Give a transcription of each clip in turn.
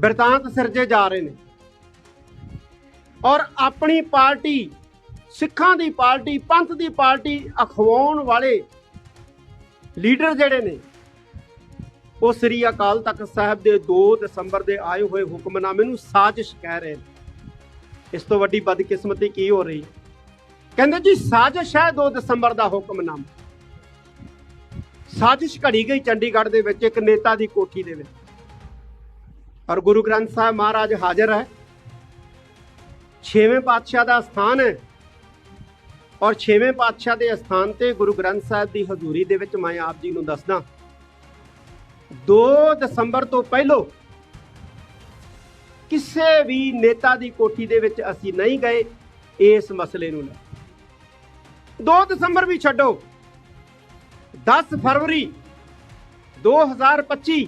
ਬਿਰਤਾਂਤ ਸਿਰਜੇ ਜਾ ਰਹੇ ਨੇ। ਔਰ ਆਪਣੀ ਪਾਰਟੀ, ਸਿੱਖਾਂ ਦੀ ਪਾਰਟੀ, ਪੰਥ ਦੀ ਪਾਰਟੀ ਅਖਵਾਉਣ ਵਾਲੇ ਲੀਡਰ ਜਿਹੜੇ ਨੇ, ਉਹ ਸ੍ਰੀ ਅਕਾਲ ਤਖਤ ਸਾਹਿਬ ਦੇ 2 ਦਸੰਬਰ ਦੇ ਆਏ ਹੋਏ ਹੁਕਮਨਾਮੇ ਨੂੰ ਸਾਜ਼ਿਸ਼ ਕਹਿ ਰਹੇ ਨੇ। ਇਸ ਤੋਂ ਵੱਡੀ ਬਦਕਿਸਮਤੀ ਕੀ ਹੋ ਰਹੀ? ਕਹਿੰਦੇ ਜੀ, ਸਾਜ਼ਿਸ਼ ਹੈ 2 ਦਸੰਬਰ ਦਾ ਹੁਕਮਨਾਮਾ। ਸਾਜ਼ਿਸ਼ ਘੜੀ ਗਈ ਚੰਡੀਗੜ੍ਹ ਦੇ ਵਿੱਚ ਇੱਕ ਨੇਤਾ ਦੀ ਕੋਠੀ ਦੇ ਵਿੱਚ। ਔਰ ਗੁਰੂ ਗ੍ਰੰਥ ਸਾਹਿਬ ਮਹਾਰਾਜ ਹਾਜ਼ਰ ਹੈ। ਛੇਵੇਂ ਪਾਤਸ਼ਾਹ ਦਾ ਸਥਾਨ ਹੈ ਔਰ ਛੇਵੇਂ ਪਾਤਸ਼ਾਹ ਦੇ ਸਥਾਨ ਤੇ ਗੁਰੂ ਗ੍ਰੰਥ ਸਾਹਿਬ ਦੀ ਹਜ਼ੂਰੀ ਦੇ ਵਿੱਚ ਮੈਂ ਆਪ ਜੀ ਨੂੰ ਦੱਸਦਾ। 2 ਦਸੰਬਰ ਤੋਂ ਪਹਿਲਾਂ ਕਿਸੇ ਵੀ ਨੇਤਾ ਦੀ ਕੋਠੀ ਦੇ ਵਿੱਚ ਅਸੀਂ ਨਹੀਂ ਗਏ, ਇਸ ਮਸਲੇ ਨੂੰ ਲੈ। 2 ਦਸੰਬਰ ਵੀ ਛੱਡੋ। 10 ਫਰਵਰੀ 2025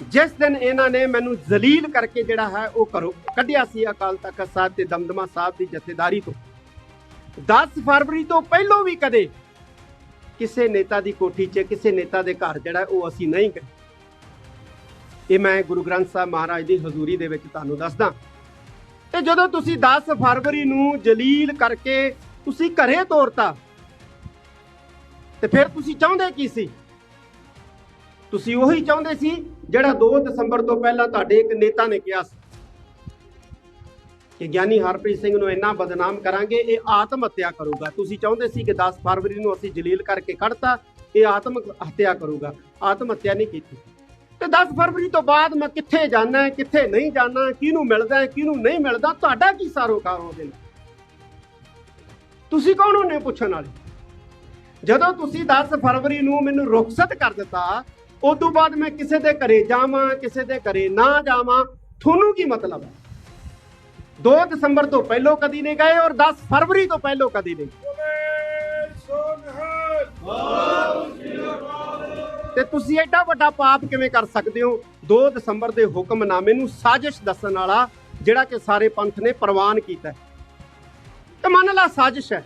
ਜਿਸ ਦਿਨ ਇਹਨਾਂ ਨੇ ਮੈਨੂੰ ਜ਼ਲੀਲ ਕਰਕੇ ਜਿਹੜਾ ਹੈ ਉਹ ਕਰੋ ਕੱਢਿਆ ਸੀ, ਅਕਾਲ ਤਖਤ ਸਾਹਿਬ ਤੇ ਦਮਦਮਾ ਸਾਹਿਬ ਦੀ ਜਥੇਦਾਰੀ ਤੋਂ। 10 ਫਰਵਰੀ ਤੋਂ ਪਹਿਲਾਂ ਵੀ ਕਦੇ ਕਿਸੇ ਨੇਤਾ ਦੀ ਕੋਠੀ 'ਚ, ਕਿਸੇ ਨੇਤਾ ਦੇ ਘਰ ਜਿਹੜਾ ਉਹ ਅਸੀਂ ਨਹੀਂ ਗਏ। ਇਹ ਮੈਂ ਗੁਰੂ ਗ੍ਰੰਥ ਸਾਹਿਬ ਮਹਾਰਾਜ ਦੀ ਹਜ਼ੂਰੀ ਦੇ ਵਿੱਚ ਤੁਹਾਨੂੰ ਦੱਸਦਾ। ਤੇ ਜਦੋਂ ਤੁਸੀਂ 10 ਫਰਵਰੀ ਨੂੰ ਜਲੀਲ ਕਰਕੇ ਤੁਸੀਂ ਘਰੇ ਤੋਰਤਾ, ਤੇ ਫਿਰ ਤੁਸੀਂ ਚਾਹੁੰਦੇ ਕੀ ਸੀ? ਤੁਸੀਂ ਉਹੀ ਚਾਹੁੰਦੇ ਸੀ ਜਿਹੜਾ 2 ਦਸੰਬਰ ਤੋਂ ਪਹਿਲਾਂ ਤੁਹਾਡੇ ਇੱਕ ਨੇਤਾ ਨੇ ਕਿਹਾ ਸੀ ਕਿ ਗਿਆਨੀ ਹਰਪ੍ਰੀਤ ਸਿੰਘ ਨੂੰ ਇੰਨਾ ਬਦਨਾਮ ਕਰਾਂਗੇ, ਇਹ ਆਤਮ ਹੱਤਿਆ ਕਰੂਗਾ। ਤੁਸੀਂ ਚਾਹੁੰਦੇ ਸੀ ਕਿ 10 ਫਰਵਰੀ ਨੂੰ ਅਸੀਂ ਜਲੀਲ ਕਰਕੇ ਕੱਢਤਾ, ਇਹ ਆਤਮ ਹੱਤਿਆ ਕਰੂਗਾ। ਆਤਮ ਹੱਤਿਆ ਨਹੀਂ ਕੀਤੀ। ਤੇ 10 ਫਰਵਰੀ ਤੋਂ ਬਾਅਦ ਮੈਂ ਕਿੱਥੇ ਜਾਣਾ ਹੈ ਕਿੱਥੇ ਨਹੀਂ ਜਾਣਾ, ਕਿਹਨੂੰ ਮਿਲਦਾ ਹੈ ਕਿਹਨੂੰ ਨਹੀਂ ਮਿਲਦਾ, ਤੁਹਾਡਾ ਕੀ ਸਾਰੋਕਾਰ ਉਹਦੇ ਨਾਲ ਤੁਸੀਂ ਕੌਣ ਹੁੰਦੇ ਹੋ ਪੁੱਛਣ ਵਾਲੇ? ਜਦੋਂ ਤੁਸੀਂ 10 ਫਰਵਰੀ ਨੂੰ ਮੈਨੂੰ ਰੁਖਸਤ ਕਰ ਦਿੱਤਾ ਉਸ ਤੋਂ ਬਾਅਦ ਮੈਂ ਕਿਸੇ ਦੇ ਘਰੇ ਜਾਵਾਂ, ਕਿਸੇ ਦੇ ਘਰੇ ਨਾ ਜਾਵਾਂ, ਤੁਹਾਨੂੰ ਕੀ ਮਤਲਬ ਹੈ? 2 ਦਸੰਬਰ ਤੋਂ ਪਹਿਲਾਂ ਕਦੀ ਨਹੀਂ ਗਏ ਔਰ 10 ਫਰਵਰੀ ਤੋਂ ਪਹਿਲਾਂ ਕਦੀ ਨਹੀਂ ਤੇ ਤੁਸੀਂ ਐਡਾ ਵੱਡਾ ਪਾਪ ਕਿਵੇਂ ਕਰ ਸਕਦੇ ਹੋ? 2 ਦਸੰਬਰ ਦੇ ਹੁਕਮਨਾਮੇ ਨੂੰ ਸਾਜ਼ਿਸ਼ ਦੱਸਣ ਵਾਲਾ ਜਿਹੜਾ ਕਿ ਸਾਰੇ ਪੰਥ ਨੇ ਪ੍ਰਵਾਨ ਕੀਤਾ ਤੇ ਮੰਨ ਲਾ ਸਾਜ਼ਿਸ਼ ਹੈ।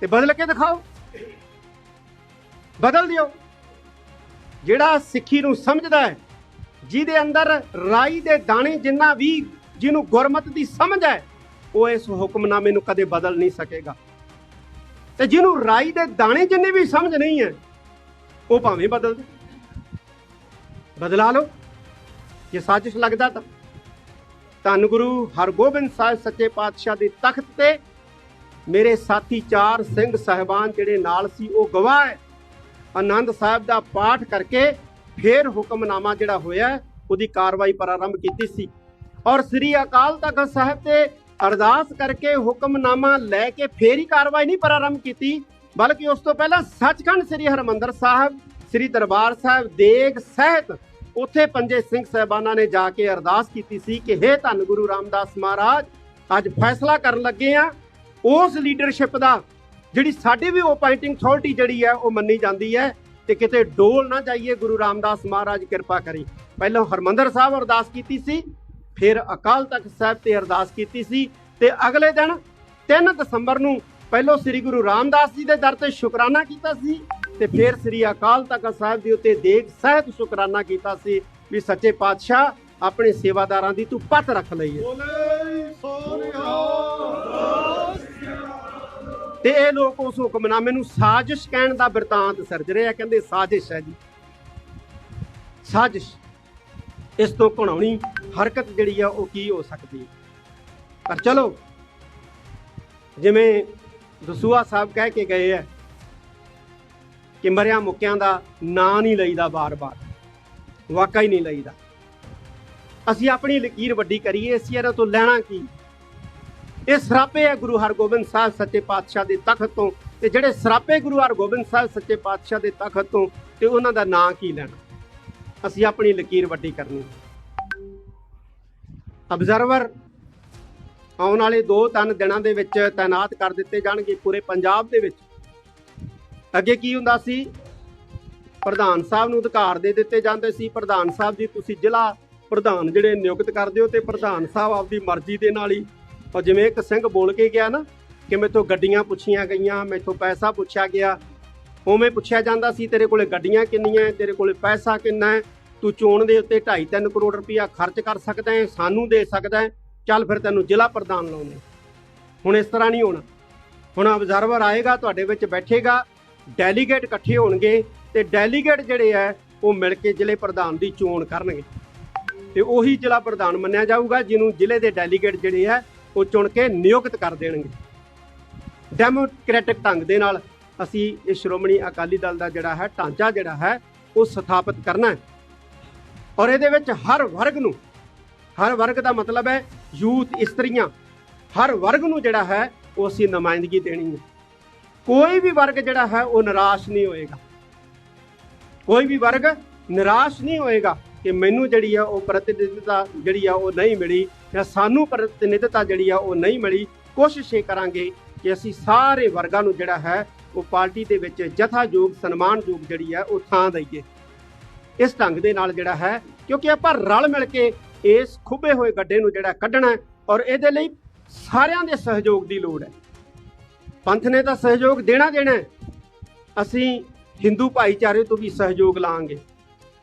ਤੇ ਬਦਲ ਕੇ ਦਿਖਾਓ। ਬਦਲ ਦਿਓ। ਜਿਹੜਾ ਸਿੱਖੀ ਨੂੰ ਸਮਝਦਾ ਹੈ, ਜਿਹਦੇ ਅੰਦਰ ਰਾਈ ਦੇ ਦਾਣੇ ਜਿੰਨਾ ਵੀ ਜਿਹਨੂੰ ਗੁਰਮਤ ਦੀ ਸਮਝ ਹੈ, ਉਹ ਇਸ ਹੁਕਮਨਾਮੇ ਨੂੰ ਕਦੇ ਬਦਲ ਨਹੀਂ ਸਕੇਗਾ। ਤੇ ਜਿਹਨੂੰ ਰਾਈ ਦੇ ਦਾਣੇ ਜਿੰਨੀ ਵੀ ਸਮਝ ਨਹੀਂ ਹੈ, ਉਹ ਭਾਵੇਂ ਬਦਲ ਦੇ। ਬਦਲਾ ਲਓ। ਜੇ ਸਾਜ਼ਿਸ਼ ਲੱਗਦਾ ਤਾਂ। ਧੰਨ ਗੁਰੂ ਹਰਗੋਬਿੰਦ ਸਾਹਿਬ ਸੱਚੇ ਪਾਤਸ਼ਾਹ ਦੇ ਤਖਤ ਤੇ ਮੇਰੇ ਸਾਥੀ ਚਾਰ ਸਿੰਘ ਸਹਿਬਾਨ ਜਿਹੜੇ ਨਾਲ ਸੀ, ਉਹ ਗਵਾਹ ਹੈ। ਆਨੰਦ ਸਾਹਿਬ ਦਾ ਪਾਠ ਕਰਕੇ ਫਿਰ ਹੁਕਮਨਾਮਾ ਜਿਹੜਾ ਹੋਇਆ, ਉਹਦੀ ਕਾਰਵਾਈ ਪ੍ਰਾਰੰਭ ਕੀਤੀ ਸੀ। ਔਰ ਸ੍ਰੀ ਅਕਾਲ ਤਖਤ ਸਾਹਿਬ ਤੇ ਅਰਦਾਸ ਕਰਕੇ ਹੁਕਮਨਾਮਾ ਲੈ ਕੇ ਫੇਰ ਹੀ ਕਾਰਵਾਈ ਨਹੀਂ ਪ੍ਰਾਰੰਭ ਕੀਤੀ, ਬਲਕਿ ਉਸ ਤੋਂ ਪਹਿਲਾਂ ਸੱਚਖੰਡ ਸ੍ਰੀ ਹਰਮੰਦਰ ਸਾਹਿਬ, ਸ੍ਰੀ ਦਰਬਾਰ ਸਾਹਿਬ, ਦੇਗ ਸਹਿਤ ਉੱਥੇ ਪੰਜੇ ਸਿੰਘ ਸਹਿਬਾਨਾਂ ਨੇ ਜਾ ਕੇ ਅਰਦਾਸ ਕੀਤੀ ਸੀ ਕਿ हे ਧੰਨ ਗੁਰੂ ਰਾਮਦਾਸ ਮਹਾਰਾਜ, ਅੱਜ ਫੈਸਲਾ ਕਰਨ ਲੱਗੇ ਆ। ਉਸ ਲੀਡਰਸ਼ਿਪ ਦਾ ਜਿਹੜੀ ਸਾਡੀ ਵੀ ਅਪਾਇੰਟਿੰਗ ਅਥਾਰਟੀ ਜਿਹੜੀ ਹੈ, ਉਹ ਮੰਨੀ ਜਾਂਦੀ ਹੈ ਤੇ ਕਿਤੇ ਡੋਲ ਨਾ ਜਾਈਏ ਗੁਰੂ ਰਾਮਦਾਸ ਮਹਾਰਾਜ ਕਿਰਪਾ ਕਰੀ। ਪਹਿਲਾਂ ਹਰਮੰਦਰ ਸਾਹਿਬ ਅਰਦਾਸ ਕੀਤੀ ਸੀ, ਫਿਰ ਅਕਾਲ ਤਖਤ ਸਾਹਿਬ ਤੇ ਅਰਦਾਸ ਕੀਤੀ ਸੀ ਤੇ ਅਗਲੇ ਦਿਨ 3 ਦਸੰਬਰ ਨੂੰ ਪਹਿਲਾਂ ਸ੍ਰੀ ਗੁਰੂ ਰਾਮਦਾਸ ਜੀ ਦੇ ਦਰ ਤੇ ਸ਼ੁਕਰਾਨਾ ਕੀਤਾ ਸੀ ਤੇ ਫਿਰ ਸ੍ਰੀ ਅਕਾਲ ਤਖਤ ਸਾਹਿਬ ਦੇ ਉੱਤੇ ਦੇਗ ਸਹਿਤ ਸ਼ੁਕਰਾਨਾ ਕੀਤਾ ਸੀ ਵੀ ਸੱਚੇ ਪਾਤਸ਼ਾਹ ਆਪਣੇ ਸੇਵਾਦਾਰਾਂ ਦੀ ਤੂੰ ਪੱਤ ਰੱਖ ਲਈ ਹੈ ਤੇ ਇਹ ਲੋਕ ਉਸ ਹੁਕਮਨਾਮੇ ਨੂੰ ਸਾਜ਼ਿਸ਼ ਕਹਿਣ ਦਾ ਬਿਰਤਾਂਤ ਸਿਰਜ ਰਹੇ ਆ, ਕਹਿੰਦੇ ਸਾਜ਼ਿਸ਼ ਹੈ ਜੀ। ਸਾਜ਼ਿਸ਼। ਇਸ ਤੋਂ ਘਣਾਉਣੀ ਹਰਕਤ ਜਿਹੜੀ ਆ, ਉਹ ਕੀ ਹੋ ਸਕਦੀ ਪਰ ਚਲੋ, ਜਿਵੇਂ ਦਸੂਆ ਸਾਹਿਬ ਕਹਿ ਕੇ ਗਏ ਆ ਕਿ ਮਰਿਆ ਮੁੱਕਿਆਂ ਦਾ ਨਾਂ ਨਹੀਂ ਲਈਦਾ ਬਾਰ-ਬਾਰ ਵਾਕਈ ਨਹੀਂ ਲਈਦਾ। ਅਸੀਂ ਆਪਣੀ ਲਕੀਰ ਵੱਡੀ ਕਰੀਏ, ਅਸੀਂ ਇਹਨਾਂ ਤੋਂ ਲੈਣਾ ਕੀ? ਇਹ ਸਰਾਪੇ ਹੈ ਗੁਰੂ ਹਰਗੋਬਿੰਦ ਸਾਹਿਬ ਸੱਚੇ ਪਾਤਸ਼ਾਹ ਦੇ ਤਖਤ ਤੋਂ। ਤੇ ਜਿਹੜੇ ਸਰਾਪੇ ਗੁਰੂ ਹਰਗੋਬਿੰਦ ਸਾਹਿਬ ਸੱਚੇ ਪਾਤਸ਼ਾਹ ਦੇ ਤਖਤ ਤੋਂ, ਤੇ ਉਹਨਾਂ ਦਾ ਨਾਂ ਕੀ ਲੈਣਾ? ਅਸੀਂ ਆਪਣੀ ਲਕੀਰ ਵੱਡੀ ਕਰਨੀ। ਅਬਜ਼ਰਵਰ ਆਉਣ ਵਾਲੇ 2-3 ਦਿਨਾਂ ਦੇ ਵਿੱਚ ਤਾਇਨਾਤ ਕਰ ਦਿੱਤੇ ਜਾਣਗੇ ਪੂਰੇ ਪੰਜਾਬ ਦੇ ਵਿੱਚ। ਅੱਗੇ ਕੀ ਹੁੰਦਾ ਸੀ? ਪ੍ਰਧਾਨ ਸਾਹਿਬ ਨੂੰ ਅਧਿਕਾਰ ਦੇ ਦਿੱਤੇ ਜਾਂਦੇ ਸੀ। ਪ੍ਰਧਾਨ ਸਾਹਿਬ ਜੀ, ਤੁਸੀਂ ਜ਼ਿਲ੍ਹਾ ਪ੍ਰਧਾਨ ਜਿਹੜੇ ਨਿਯੁਕਤ ਕਰਦੇ ਹੋ ਤੇ ਪ੍ਰਧਾਨ ਸਾਹਿਬ ਆਪਦੀ ਮਰਜ਼ੀ ਦੇ ਨਾਲ ਹੀ ਔਰ ਜਿਵੇਂ ਇੱਕ ਸਿੰਘ ਬੋਲ ਕੇ ਗਿਆ ਨਾ ਕਿ ਮੇਥੋਂ ਗੱਡੀਆਂ ਪੁੱਛੀਆਂ ਗਈਆਂ, ਮੇਥੋਂ ਪੈਸਾ ਪੁੱਛਿਆ ਗਿਆ। ਉਵੇਂ ਪੁੱਛਿਆ ਜਾਂਦਾ ਸੀ, ਤੇਰੇ ਕੋਲੇ ਗੱਡੀਆਂ ਕਿੰਨੀਆਂ ਹੈ ਤੇਰੇ ਕੋਲੇ ਪੈਸਾ ਕਿੰਨਾ ਹੈ ਤੂੰ ਚੋਣ ਦੇ ਉੱਤੇ 2.5-3 ਕਰੋੜ ਰੁਪਇਆ ਖਰਚ ਕਰ ਸਕਦਾ ਹੈ ਸਾਨੂੰ ਦੇ ਸਕਦਾ ਹੈ ਚੱਲ ਫਿਰ ਤੈਨੂੰ ਜ਼ਿਲ੍ਹਾ ਪ੍ਰਧਾਨ ਲਾਉਂਦੇ ਹੁਣ ਇਸ ਤਰ੍ਹਾਂ ਨਹੀਂ ਹੋਣਾ। ਹੁਣ ਆਬਜ਼ਰਵਰ ਆਏਗਾ, ਤੁਹਾਡੇ ਵਿੱਚ ਬੈਠੇਗਾ ਡੈਲੀਗੇਟ ਇਕੱਠੇ ਹੋਣਗੇ ਤੇ ਡੈਲੀਗੇਟ ਜਿਹੜੇ ਆ ਉਹ ਮਿਲ ਕੇ ਜ਼ਿਲ੍ਹੇ ਪ੍ਰਧਾਨ ਦੀ ਚੋਣ ਕਰਨਗੇ। ਤੇ ਉਹੀ ਜ਼ਿਲ੍ਹਾ ਪ੍ਰਧਾਨ ਮੰਨਿਆ ਜਾਊਗਾ, ਜਿਹਨੂੰ ਜ਼ਿਲ੍ਹੇ ਦੇ ਡੈਲੀਗੇਟ ਜਿਹੜੇ ਆ ਉਹ ਚੁਣ ਕੇ ਨਿਯੁਕਤ ਕਰ ਦੇਣਗੇ। ਡੈਮੋਕ੍ਰੈਟਿਕ ਢੰਗ ਦੇ ਨਾਲ ਅਸੀਂ ਇਹ ਸ਼੍ਰੋਮਣੀ ਅਕਾਲੀ ਦਲ ਦਾ ਜਿਹੜਾ ਹੈ, ਢਾਂਚਾ ਜਿਹੜਾ ਹੈ, ਉਹ ਸਥਾਪਿਤ ਕਰਨਾ ਹੈ। ਔਰ ਇਹਦੇ ਵਿੱਚ ਹਰ ਵਰਗ ਨੂੰ, ਹਰ ਵਰਗ ਦਾ ਮਤਲਬ ਹੈ ਯੂਥ ਇਸਤਰੀਆਂ। ਹਰ ਵਰਗ ਨੂੰ ਜਿਹੜਾ ਹੈ, ਉਹ ਅਸੀਂ ਨੁਮਾਇੰਦਗੀ ਦੇਣੀ ਹੈ। ਕੋਈ ਵੀ ਵਰਗ ਜਿਹੜਾ ਹੈ, ਉਹ ਨਿਰਾਸ਼ ਨਹੀਂ ਹੋਏਗਾ। ਕੋਈ ਵੀ ਵਰਗ ਨਿਰਾਸ਼ ਨਹੀਂ ਹੋਏਗਾ ਕਿ ਮੈਨੂੰ ਜਿਹੜੀ ਆ ਉਹ ਪ੍ਰਤੀਨਿਧਤਾ ਜਿਹੜੀ ਆ ਉਹ ਨਹੀਂ ਮਿਲੀ ਜਾਂ ਸਾਨੂੰ ਪ੍ਰਤੀਨਿਧਤਾ ਜਿਹੜੀ ਆ ਉਹ ਨਹੀਂ ਮਿਲੀ। ਕੋਸ਼ਿਸ਼ ਇਹ ਕਰਾਂਗੇ ਕਿ ਅਸੀਂ ਸਾਰੇ ਵਰਗਾਂ ਨੂੰ ਜਿਹੜਾ ਹੈ, ਉਹ ਪਾਰਟੀ ਦੇ ਵਿੱਚ ਜਥਾਯੋਗ ਸਨਮਾਨਯੋਗ ਜਿਹੜੀ ਹੈ ਉਹ ਥਾਂ ਦਈਏ। ਇਸ ਢੰਗ ਦੇ ਨਾਲ ਜਿਹੜਾ ਹੈ, ਕਿਉਂਕਿ ਆਪਾਂ ਰਲ ਮਿਲ ਕੇ ਇਸ ਖੁੱਬੇ ਹੋਏ ਗੱਡੇ ਨੂੰ ਜਿਹੜਾ ਕੱਢਣਾ ਔਰ ਇਹਦੇ ਲਈ ਸਾਰਿਆਂ ਦੇ ਸਹਿਯੋਗ ਦੀ ਲੋੜ ਹੈ। ਪੰਥ ਨੇ ਤਾਂ ਸਹਿਯੋਗ ਦੇਣਾ ਦੇਣਾ ਅਸੀਂ ਹਿੰਦੂ ਭਾਈਚਾਰੇ ਤੋਂ ਵੀ ਸਹਿਯੋਗ ਲਾਂਗੇ।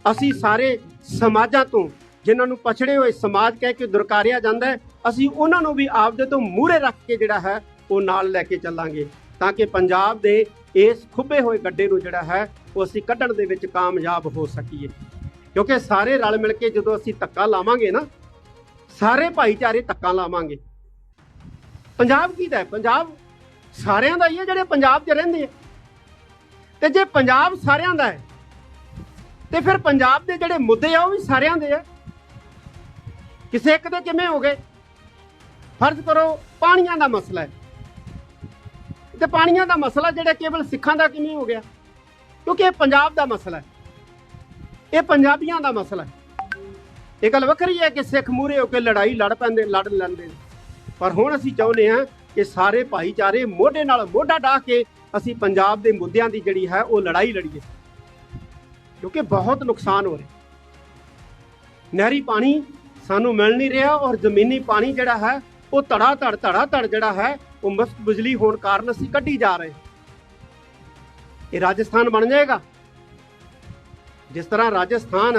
ਅਸੀਂ ਸਾਰੇ ਸਮਾਜਾਂ ਤੋਂ ਜਿਨ੍ਹਾਂ ਨੂੰ ਪਛੜੇ ਹੋਏ ਸਮਾਜ ਕਹਿ ਕੇ ਦੁਰਕਾਰਿਆ ਜਾਂਦਾ ਹੈ, ਅਸੀਂ ਉਹਨਾਂ ਨੂੰ ਵੀ ਆਪਦੇ ਤੋਂ ਮੂਹਰੇ ਰੱਖ ਕੇ ਜਿਹੜਾ ਹੈ, ਉਹ ਨਾਲ ਲੈ ਕੇ ਚੱਲਾਂਗੇ, ਤਾਂ ਕਿ ਪੰਜਾਬ ਦੇ ਇਸ ਖੁੱਬੇ ਹੋਏ ਗੱਡੇ ਨੂੰ ਜਿਹੜਾ ਹੈ, ਉਹ ਅਸੀਂ ਕੱਢਣ ਦੇ ਵਿੱਚ ਕਾਮਯਾਬ ਹੋ ਸਕੀਏ। ਕਿਉਂਕਿ ਸਾਰੇ ਰਲ ਮਿਲ ਕੇ ਜਦੋਂ ਅਸੀਂ ਧੱਕਾ ਲਾਵਾਂਗੇ ਨਾ, ਸਾਰੇ ਭਾਈਚਾਰੇ ਧੱਕਾ ਲਾਵਾਂਗੇ। ਪੰਜਾਬ ਕੀ ਦਾ ਪੰਜਾਬ ਸਾਰਿਆਂ ਦਾ ਹੀ ਹੈ, ਜਿਹੜੇ ਪੰਜਾਬ 'ਚ ਰਹਿੰਦੇ ਆ। ਤੇ ਜੇ ਪੰਜਾਬ ਸਾਰਿਆਂ ਦਾ ਹੈ, ਤੇ ਫਿਰ ਪੰਜਾਬ ਦੇ ਜਿਹੜੇ ਮੁੱਦੇ ਆ, ਉਹ ਵੀ ਸਾਰਿਆਂ ਦੇ ਆ। ਕਿਸੇ ਇੱਕ ਦੇ ਕਿਵੇਂ ਹੋ ਗਏ ਫਰਜ਼ ਕਰੋ, ਪਾਣੀਆਂ ਦਾ ਮਸਲਾ ਹੈ। ਤੇ ਪਾਣੀਆਂ ਦਾ ਮਸਲਾ ਜਿਹੜਾ ਕੇਵਲ ਸਿੱਖਾਂ ਦਾ ਕਿਵੇਂ ਹੋ ਗਿਆ? ਕਿਉਂਕਿ ਇਹ ਪੰਜਾਬ ਦਾ ਮਸਲਾ ਹੈ। ਇਹ ਪੰਜਾਬੀਆਂ ਦਾ ਮਸਲਾ ਹੈ। ਇਹ ਗੱਲ ਵੱਖਰੀ ਹੈ ਕਿ ਸਿੱਖ ਮੂਰੇ ਹੋ ਕੇ ਲੜਾਈ ਲੜ ਪੈਂਦੇ, ਲੜ ਲੈਂਦੇ ਨੇ। ਪਰ ਹੁਣ ਅਸੀਂ ਚਾਹੁੰਦੇ ਹਾਂ ਕਿ ਸਾਰੇ ਭਾਈਚਾਰੇ ਮੋਢੇ ਨਾਲ ਮੋਢਾ ਢਾ ਕੇ ਅਸੀਂ ਪੰਜਾਬ ਦੇ ਮੁੱਦਿਆਂ ਦੀ ਜਿਹੜੀ ਹੈ ਉਹ ਲੜਾਈ ਲੜੀਏ। ਕਿਉਂਕਿ ਬਹੁਤ ਨੁਕਸਾਨ ਹੋ ਰਿਹਾ। ਨਹਿਰੀ ਪਾਣੀ ਸਾਨੂੰ ਮਿਲ ਨਹੀਂ ਰਿਹਾ ਔਰ ਜ਼ਮੀਨੀ ਪਾਣੀ ਜਿਹੜਾ ਹੈ, ਉਹ ਧੜਾ ਧੜ ਧੜਾ ਧੜ ਜਿਹੜਾ ਹੈ, ਉਹ ਮੁਫਤ ਬਿਜਲੀ ਹੋਣ ਕਾਰਨ ਅਸੀਂ ਕੱਢੀ ਜਾ ਰਹੇ ਇਹ ਰਾਜਸਥਾਨ ਬਣ ਜਾਏਗਾ। ਜਿਸ ਤਰ੍ਹਾਂ ਰਾਜਸਥਾਨ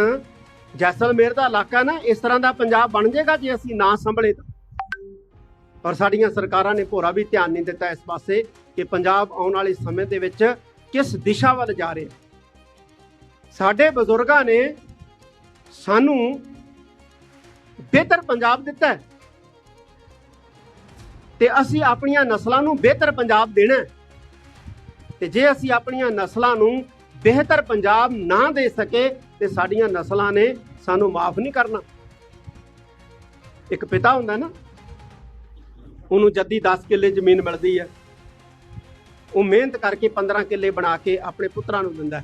ਜੈਸਲਮੇਰ ਦਾ ਇਲਾਕਾ ਨਾ, ਇਸ ਤਰ੍ਹਾਂ ਦਾ ਪੰਜਾਬ ਬਣ ਜਾਏਗਾ ਜੇ ਅਸੀਂ ਨਾ ਸੰਭਲੇ ਤਾਂ। ਪਰ ਸਾਡੀਆਂ ਸਰਕਾਰਾਂ ਨੇ ਭੋਰਾ ਵੀ ਧਿਆਨ ਨਹੀਂ ਦਿੱਤਾ ਇਸ ਪਾਸੇ ਕਿ ਪੰਜਾਬ ਆਉਣ ਵਾਲੇ ਸਮੇਂ ਦੇ ਵਿੱਚ ਕਿਸ ਦਿਸ਼ਾ ਵੱਲ ਜਾ ਰਿਹਾ। ਸਾਡੇ ਬਜ਼ੁਰਗਾਂ ਨੇ ਸਾਨੂੰ ਬਿਹਤਰ ਪੰਜਾਬ ਦਿੱਤਾ ਹੈ। ਤੇ ਅਸੀਂ ਆਪਣੀਆਂ ਨਸਲਾਂ ਨੂੰ ਬਿਹਤਰ ਪੰਜਾਬ ਦੇਣਾ ਤੇ ਜੇ ਅਸੀਂ ਆਪਣੀਆਂ ਨਸਲਾਂ ਨੂੰ ਬਿਹਤਰ ਪੰਜਾਬ ਨਾ ਦੇ ਸਕੇ, ਤੇ ਸਾਡੀਆਂ ਨਸਲਾਂ ਨੇ ਸਾਨੂੰ ਮਾਫ ਨਹੀਂ ਕਰਨਾ। ਇੱਕ ਪਿਤਾ ਹੁੰਦਾ ਨਾ, ਉਹਨੂੰ ਜੱਦੀ 10 ਕਿੱਲੇ ਜ਼ਮੀਨ ਮਿਲਦੀ ਹੈ। ਉਹ ਮਿਹਨਤ ਕਰਕੇ 15 ਕਿੱਲੇ ਬਣਾ ਕੇ ਆਪਣੇ ਪੁੱਤਰਾਂ ਨੂੰ ਦਿੰਦਾ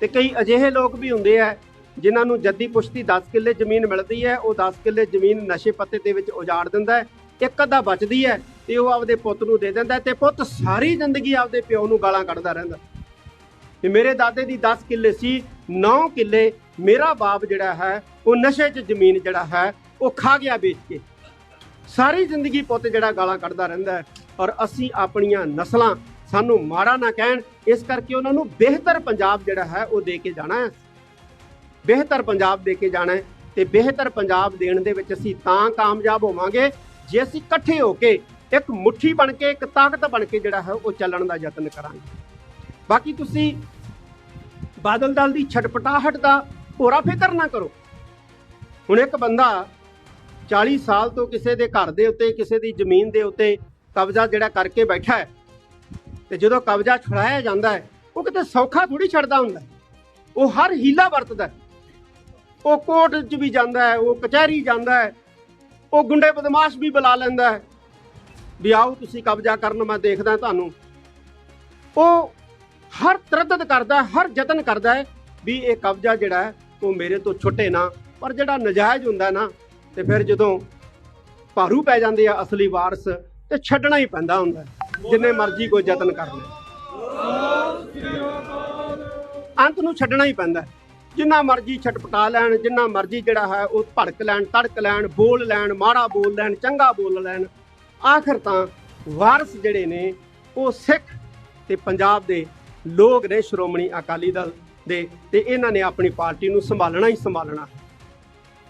ਤੇ ਕਈ ਅਜਿਹੇ ਲੋਕ ਵੀ ਹੁੰਦੇ ਆ ਜਿਨ੍ਹਾਂ ਨੂੰ ਜੱਦੀ ਪੁਸ਼ਤੀ 10 ਕਿੱਲੇ ਜ਼ਮੀਨ ਮਿਲਦੀ ਹੈ, ਉਹ 10 ਕਿੱਲੇ ਜ਼ਮੀਨ ਨਸ਼ੇ ਪੱਤੇ ਦੇ ਵਿੱਚ ਉਜਾੜ ਦਿੰਦਾ ਹੈ, ਇੱਕ ਅੱਧਾ ਬਚਦੀ ਹੈ ਤੇ ਉਹ ਆਪਦੇ ਪੁੱਤ ਨੂੰ ਦੇ ਦਿੰਦਾ ਹੈ ਤੇ ਪੁੱਤ ਸਾਰੀ ਜ਼ਿੰਦਗੀ ਆਪਦੇ ਪਿਓ ਨੂੰ ਗਾਲਾਂ ਕੱਢਦਾ ਰਹਿੰਦਾ। ਤੇ ਮੇਰੇ ਦਾਦੇ ਦੀ 10 ਕਿੱਲੇ ਸੀ 9 ਕਿੱਲੇ ਮੇਰਾ ਬਾਪ ਜਿਹੜਾ ਹੈ, ਉਹ ਨਸ਼ੇ 'ਚ ਜ਼ਮੀਨ ਜਿਹੜਾ ਹੈ, ਉਹ ਖਾ ਗਿਆ ਵੇਚ ਕੇ। ਸਾਰੀ ਜ਼ਿੰਦਗੀ ਪੁੱਤ ਜਿਹੜਾ ਗਾਲਾਂ ਕੱਢਦਾ ਰਹਿੰਦਾ ਹੈ ਔਰ ਅਸੀਂ ਆਪਣੀਆਂ ਨਸਲਾਂ ਸਾਨੂੰ ਮਾੜਾ ਨਾ ਕਹਿਣ, ਇਸ ਕਰਕੇ ਉਹਨਾਂ ਨੂੰ ਬਿਹਤਰ ਪੰਜਾਬ ਜਿਹੜਾ ਹੈ, ਉਹ ਦੇ ਕੇ ਜਾਣਾ ਹੈ। ਬਿਹਤਰ ਪੰਜਾਬ ਦੇ ਕੇ ਜਾਣਾ ਹੈ ਤੇ ਬਿਹਤਰ ਪੰਜਾਬ ਦੇਣ ਦੇ ਵਿੱਚ ਅਸੀਂ ਤਾਂ ਕਾਮਯਾਬ ਹੋਵਾਂਗੇ ਜੇ ਅਸੀਂ ਇਕੱਠੇ ਹੋ ਕੇ ਇੱਕ ਮੁਠੀ ਬਣ ਕੇ, ਇੱਕ ਤਾਕਤ ਬਣ ਕੇ ਜਿਹੜਾ ਹੈ ਉਹ ਚੱਲਣ ਦਾ ਯਤਨ ਕਰਾਂਗੇ। ਬਾਕੀ ਤੁਸੀਂ ਬਾਦਲ ਦਲ ਦੀ ਛਟਪਟਾਹਟ ਦਾ ਹੋਰਾ ਫਿਕਰ ਨਾ ਕਰੋ। ਹੁਣ ਇੱਕ ਬੰਦਾ 40 ਸਾਲ ਤੋਂ ਕਿਸੇ ਦੇ ਘਰ ਦੇ ਉੱਤੇ, ਕਿਸੇ ਦੀ ਜ਼ਮੀਨ ਦੇ ਉੱਤੇ ਕਬਜ਼ਾ ਜਿਹੜਾ ਕਰਕੇ ਬੈਠਾ ਹੈ ਤੇ ਜਦੋਂ ਕਬਜ਼ਾ ਛੁਡਾਇਆ ਜਾਂਦਾ ਹੈ, ਉਹ ਕਿਤੇ ਸੌਖਾ ਥੋੜੀ ਛੱਡਦਾ ਹੁੰਦਾ ਉਹ ਹਰ ਹੀਲਾ ਵਰਤਦਾ ਹੈ। ਉਹ ਕੋਰਟ 'ਚ ਵੀ ਜਾਂਦਾ ਹੈ, ਉਹ ਕਚਹਿਰੀ ਜਾਂਦਾ ਹੈ, ਉਹ ਗੁੰਡੇ ਬਦਮਾਸ਼ ਵੀ ਬੁਲਾ ਲੈਂਦਾ ਹੈ। ਵੀ ਆਓ ਤੁਸੀਂ ਕਬਜ਼ਾ ਕਰਨ, ਮੈਂ ਦੇਖਦਾ ਤੁਹਾਨੂੰ। ਉਹ ਹਰ ਤਰਦਦ ਕਰਦਾ ਹਰ ਯਤਨ ਕਰਦਾ ਹੈ ਵੀ ਇਹ ਕਬਜ਼ਾ ਜਿਹੜਾ ਉਹ ਮੇਰੇ ਤੋਂ ਛੁੱਟੇ ਨਾ, ਪਰ ਜਿਹੜਾ ਨਜਾਇਜ਼ ਹੁੰਦਾ ਨਾ, ਤੇ ਫਿਰ ਜਦੋਂ ਭਾਰੂ ਪੈ ਜਾਂਦੇ ਆ ਅਸਲੀ ਵਾਰਸ, ਤੇ ਛੱਡਣਾ ਹੀ ਪੈਂਦਾ ਹੁੰਦਾ ਜਿੰਨੇ ਮਰਜ਼ੀ ਕੋਈ ਯਤਨ ਕਰ ਲੈ। ਅੰਤ ਨੂੰ ਛੱਡਣਾ ਹੀ ਪੈਂਦਾ ਜਿੰਨਾ ਮਰਜ਼ੀ ਛਟਪਟਾ ਲੈਣ, ਜਿੰਨਾ ਮਰਜ਼ੀ ਜਿਹੜਾ ਹੈ ਉਹ ਭੜਕ ਲੈਣ, ਤੜਕ ਲੈਣ, ਬੋਲ ਲੈਣ, ਮਾੜਾ ਬੋਲ ਲੈਣ, ਚੰਗਾ ਬੋਲ ਲੈਣ, ਆਖਰ ਤਾਂ ਵਾਰਸ ਜਿਹੜੇ ਨੇ ਉਹ ਸਿੱਖ ਤੇ ਪੰਜਾਬ ਦੇ ਲੋਕ ਨੇ, ਸ਼੍ਰੋਮਣੀ ਅਕਾਲੀ ਦਲ ਦੇ ਤੇ ਇਹਨਾਂ ਨੇ ਆਪਣੀ ਪਾਰਟੀ ਨੂੰ ਸੰਭਾਲਣਾ ਹੀ ਸੰਭਾਲਣਾ।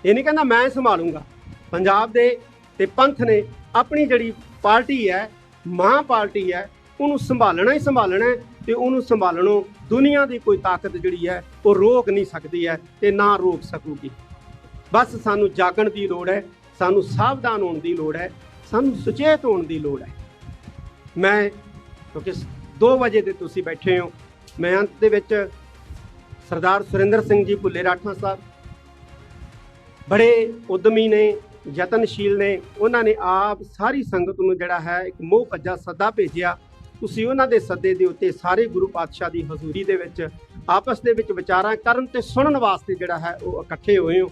ਇਹ ਨਹੀਂ ਕਹਿੰਦਾ ਮੈਂ ਸੰਭਾਲੂੰਗਾ। ਪੰਜਾਬ ਦੇ ਤੇ ਪੰਥ ਨੇ ਆਪਣੀ ਜਿਹੜੀ ਪਾਰਟੀ ਹੈ ਮਾਂ ਪਾਰਟੀ ਹੈ, ਉਹਨੂੰ ਸੰਭਾਲਣਾ ਹੀ ਸੰਭਾਲਣਾ ਹੈ। ਤੇ ਉਹਨੂੰ ਸੰਭਾਲਣੋਂ ਦੁਨੀਆ ਦੀ ਕੋਈ ਤਾਕਤ ਜਿਹੜੀ ਹੈ, ਉਹ ਰੋਕ ਨਹੀਂ ਸਕਦੀ ਹੈ ਤੇ ਨਾ ਰੋਕ ਸਕੂਗੀ। ਬਸ ਸਾਨੂੰ ਜਾਗਣ ਦੀ ਲੋੜ ਹੈ, ਸਾਨੂੰ ਸਾਵਧਾਨ ਹੋਣ ਦੀ ਲੋੜ ਹੈ, ਸਾਨੂੰ ਸੁਚੇਤ ਹੋਣ ਦੀ ਲੋੜ ਹੈ। ਮੈਂ, ਕਿਉਂਕਿ 2 ਵਜੇ 'ਤੇ ਤੁਸੀਂ ਬੈਠੇ ਹੋ, ਮੈਂ ਅੰਤ ਦੇ ਵਿੱਚ ਸਰਦਾਰ ਸੁਰਿੰਦਰ ਸਿੰਘ ਜੀ ਭੁੱਲੇ ਰਾਠਾ ਸਾਹਿਬ, ਬੜੇ ਉਦਮੀ ਨੇ, ਯਤਨਸ਼ੀਲ ਨੇ, ਉਹਨਾਂ ਨੇ ਆਪ ਸਾਰੀ ਸੰਗਤ ਨੂੰ ਜਿਹੜਾ ਹੈ, ਇੱਕ ਮੋਹ ਭੱਜਾ ਸੱਦਾ ਭੇਜਿਆ ਤੁਸੀਂ ਉਹਨਾਂ ਦੇ ਸੱਦੇ ਦੇ ਉੱਤੇ ਸਾਰੇ ਗੁਰੂ ਪਾਤਸ਼ਾਹ ਦੀ ਹਜ਼ੂਰੀ ਦੇ ਵਿੱਚ ਆਪਸ ਦੇ ਵਿੱਚ ਵਿਚਾਰਾਂ ਕਰਨ ਤੇ ਸੁਣਨ ਵਾਸਤੇ ਜਿਹੜਾ ਹੈ ਉਹ ਇਕੱਠੇ ਹੋਏ ਹੋ।